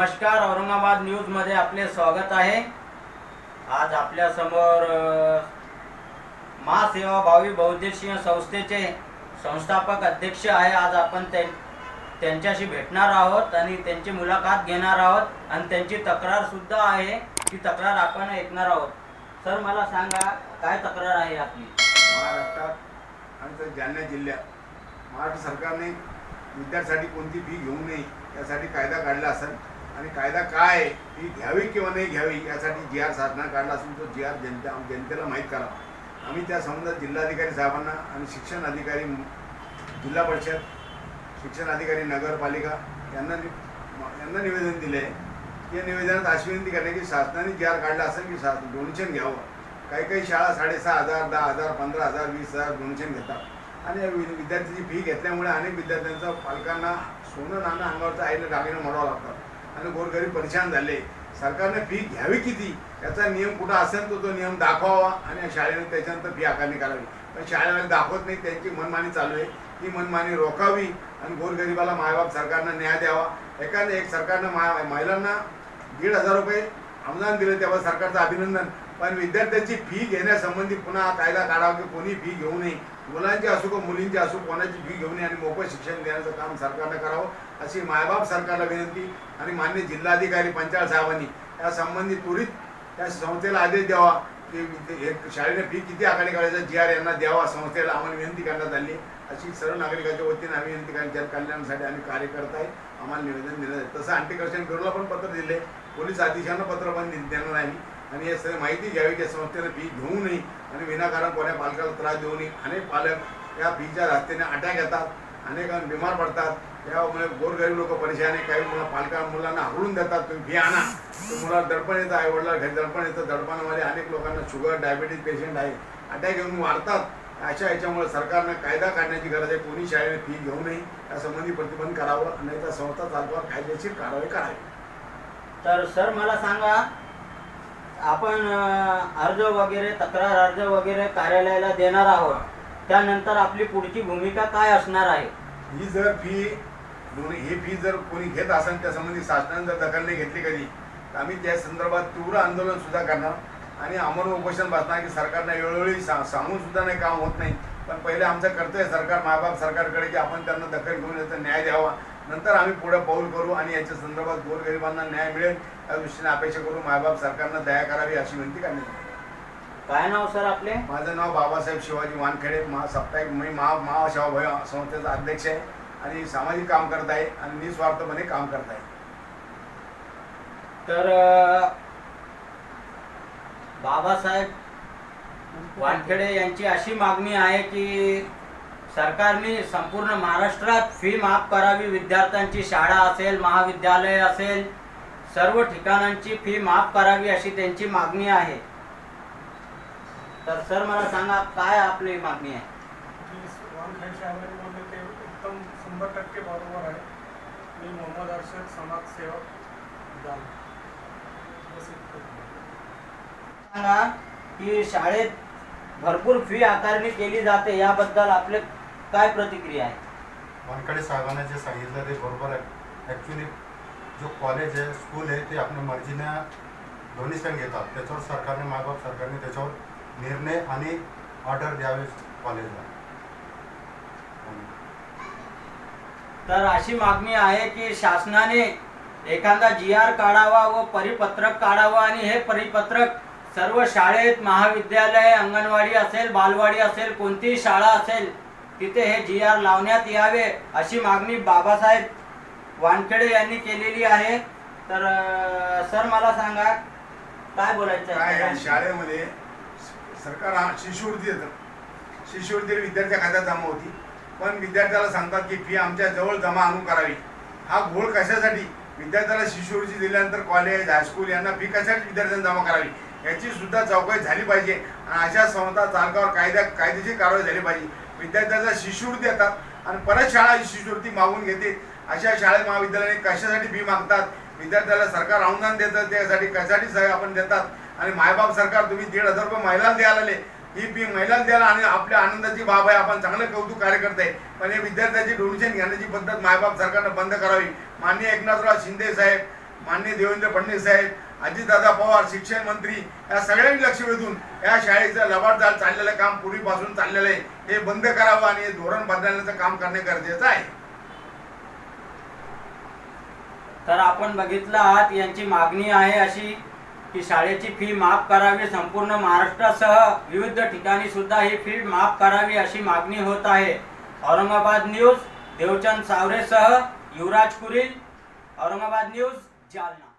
नमस्कार औरंगाबाद न्यूजमध्ये आपले स्वागत आहे. आज आपल्यासमोर महासेवा भावी बहुद्देशीय संस्थेचे संस्थापक अध्यक्ष आहे. आज आपण त्यां- त्यांच्याशी भेटणार आहोत आणि त्यांची मुलाखत घेणार आहोत. आणि त्यांची तक्रारसुद्धा आहे. ती तक्रार आपण ऐकणार आहोत. सर मला सांगा काय तक्रार आहे आपली? महाराष्ट्रात आणि तर जालना जिल्ह्यात महाराष्ट्र सरकारने विद्यार्थ्यांसाठी कोणती फी घेऊ नये यासाठी कायदा काढला असेल आणि कायदा काय आहे घ्यावी किंवा नाही घ्यावी यासाठी जी आर साधना काढला असून तो जी आर जनता जनतेला माहीत करावा आम्ही त्या संबंधात जिल्हाधिकारी साहेबांना आणि शिक्षण अधिकारी जिल्हा परिषद शिक्षण अधिकारी नगरपालिका यांना यांना निवेदन दिले आहे या निवेदनात अशी विनंती करणे की शासनाने जी आर काढला असेल की शासन डोनेशन घ्यावं. काही काही शाळा साडेसहा हजार दहा हजार पंधरा हजार वीस हजार डोनेशन घेतात. आणि वि- विद्यार्थ्याची फी घेतल्यामुळे अनेक विद्यार्थ्यांचा पालकांना सोनं नाणं अंगावरचं आईला दागिनं म्हणावं लागतात. आणि गोरगरीब परेशान झाले. सरकारने फी घ्यावी किती? याचा नियम कुठं असेल तो तो नियम दाखवावा आणि शाळेने त्याच्यानंतर फी आकारणी करावी. पण शाळेला दाखवत नाही त्यांची मनमानी चालू आहे. ही मनमानी रोखावी आणि गोरगरिबाला मायबाप सरकारनं न्याय द्यावा. एकाने एक सरकारनं मा महिलांना दीड हजार रुपये अनुदान दिलं तेव्हा सरकारचं अभिनंदन. पण विद्यार्थ्यांची फी घेण्यासंबंधी पुन्हा कायदा काढावा की कोणी फी घेऊ नये. मुलांची असो का मुलींची असो कोणाची फी घेऊ नये आणि मोफत शिक्षण देण्याचं काम सरकारनं करावं अशी मायबाप सरकारला विनंती आणि मान्य जिल्हाधिकारी पंचायत साहेबांनी. या संबंधी त्वरित त्या संस्थेला आदेश द्यावा की हे शाळेने फी किती आकारणी करायचा जी आर यांना द्यावा संस्थेला आम्हाला विनंती करण्यात आली. अशी सर्व नागरिकांच्या वतीने आम्ही विनंती करून जनकल्याणासाठी आम्ही कार्य करत आहे. आम्हाला निवेदन दिलं आहे तसं अँटी करप्शन ब्युरोला पण पत्र दिले पोलीस अधीक्षकांना पत्र पण देणार नाही आणि हे सगळी माहिती घ्यावी की संस्थेनं फी घेऊ नये आणि विनाकारण कोण्या पालकाला त्रास देऊ नये. अनेक पालक या फीच्या रस्त्याने अटॅक येतात अनेक बिमार पडतात. त्यामुळे गोरगरीब लोक परेशान आहे काही मुलं पालका मुलांना हरवून देतात. तुम्ही फी आणा. तर मुलाला दडपण येतं आई वडिला घरी दडपण येतं. दडपणामध्ये अनेक लोकांना शुगर डायबिटीज पेशंट आहे. अटॅक येऊन वाढतात. अशा याच्यामुळे सरकारनं कायदा काढण्याची गरज आहे. कोणी शाळेने फी घेऊ नये. यासंबंधी प्रतिबंध करावं. नाही तर संस्था चालवा कायदेशीर कारवाई करावी. तर सर मला सांगा आपण अर्ज वगैरे तक्रार अर्ज वगैरे कार्यालयाला देणार आहोत. त्यानंतर आपली पुढची भूमिका काय असणार आहे? ही जर फी ही फी जर कोणी घेत असेल त्या संबंधी शासनाने जर दखल नाही घेतली कधी तर आम्ही त्या संदर्भात तीव्र आंदोलन सुद्धा करणार. आणि अमर उपोषण बसणार की सरकारने वेळोवेळी सा सांगून सुद्धा नाही काम होत नाही. पण पहिले आमचं कर्तव्य सरकार मायबाप सरकारकडे की आपण त्यांना दखल घेऊन याचा न्याय द्यावा. नंतर आम्ही पुढे पाऊल करू आणि याच्या संदर्भात गोरगरिबांना न्याय मिळेल या दृष्टीने अपेक्षा करू मायबाप सरकारनं दया करावी अशी विनंती करण्यात येते. काय नाव सर आपले माझं नाव बाबासाहेब शिवाजी वानखेडे महा साप्ताहिक मी महा महासेवाभावी संस्थेचा अध्यक्ष आहे आणि सामाजिक काम करत आहे आणि निस्वार्थपणे काम करत आहे तर बाबासाहेब वानखेडे यांची अशी मागणी आहे की सरकारने संपूर्ण महाराष्ट्रात फी माफ करावी विद्यार्थ्यांची शाळा असेल महाविद्यालय असेल सर्व ठिकाणांची फी माफ करावी अशी त्यांची मागणी आहे. तर सर मला सांगा काय आपली मागणी आहे? एकदम शंभर टक्के बरोबर आहे. मी मोहम्मद अर्शद समाजसेवक जाल सांगा की शाळेत भरपूर फी आकारणी केली जाते याबद्दल आपले काय प्रतिक्रिया आहे? वानकडे साहेबांना जे सांगितलं ते बरोबर आहे. ॲक्च्युली जो कॉलेज आहे स्कूल आहे ते आपल्या मर्जीनं डोनेशन घेतात. त्याच्यावर सरकारने मायबाप सरकारने त्याच्यावर निर्णय आणि ऑर्डर द्यावे कॉलेजला तर अशी मागणी आहे की शासनाने एखादा जी आर काढावा व परिपत्रक काढावं आणि हे परिपत्रक सर्व शाळेत महाविद्यालय अंगणवाडी असेल बालवाडी असेल कोणतीही शाळा असेल तिथे हे जी आर लावण्यात यावे अशी मागणी बाबासाहेब वानखेडे यांनी केलेली आहे. तर सर मला सांगा काय बोलायचं? काय शाळेमध्ये सरकार हा शिष्यवृत्ती देतं. शिष्यवृत्ती विद्यार्थ्या खात्यात जमा होती. पण विद्यार्थ्याला सांगतात की फी आमच्या जवळ जमा आणून करावी. हा घोळ कशासाठी? विद्यार्थ्याला शिष्यवृत्ती दिल्यानंतर कॉलेज हायस्कूल यांना फी कशासाठी विद्यार्थ्यांना जमा करावी? याची सुद्धा चौकशी झाली पाहिजे. आणि अशा संस्था चालकावर कायद्या कायदेशीर कारवाई झाली पाहिजे. विद्यार्थ्याला शिष्यवृत्ती देतात आणि परत शाळा ही शिष्यवृत्ती मागून घेते. अशा शाळेत महाविद्यालयाने कशासाठी फी मागतात? विद्यार्थ्याला सरकार अनुदान देतं त्यासाठी कशासाठी सहाय्य आपण देतात? आणि मायबाप सरकार तुम्ही दीड हजार रुपये महिलांना द्यायला आले. ही फी महिलांना द्यायला आणि आपल्या आनंदाची बाब आहे. आपण चांगलं कौतुक कार्य करताय पण हे विद्यार्थ्याची डोनेशन घेण्याची पद्धत मायबाप सरकारनं बंद करावी. माननीय एकनाथराव शिंदे साहेब मान्य देवेंद्र फडणवीस साहेब अजितदादा पवार शिक्षण मंत्री या सगळ्यांनी लक्ष वेधून या शाळेचं लबाडदार चाललेलं काम पूर्वीपासून चाललेलं आहे. हे बंद करावं आणि हे धोरण बदलण्याचं काम करणे गरजेचं आहे. तर आपण बघितलं आहात यांची मागणी आहे अशी की शाळेची फी माफ करावी. संपूर्ण महाराष्ट्रासह विविध ठिकाणी सुद्धा ही फी माफ करावी अशी मागणी होत आहे. औरंगाबाद न्यूज देवचंद सावरेसह युवराज कुरील. औरंगाबाद न्यूज जालना.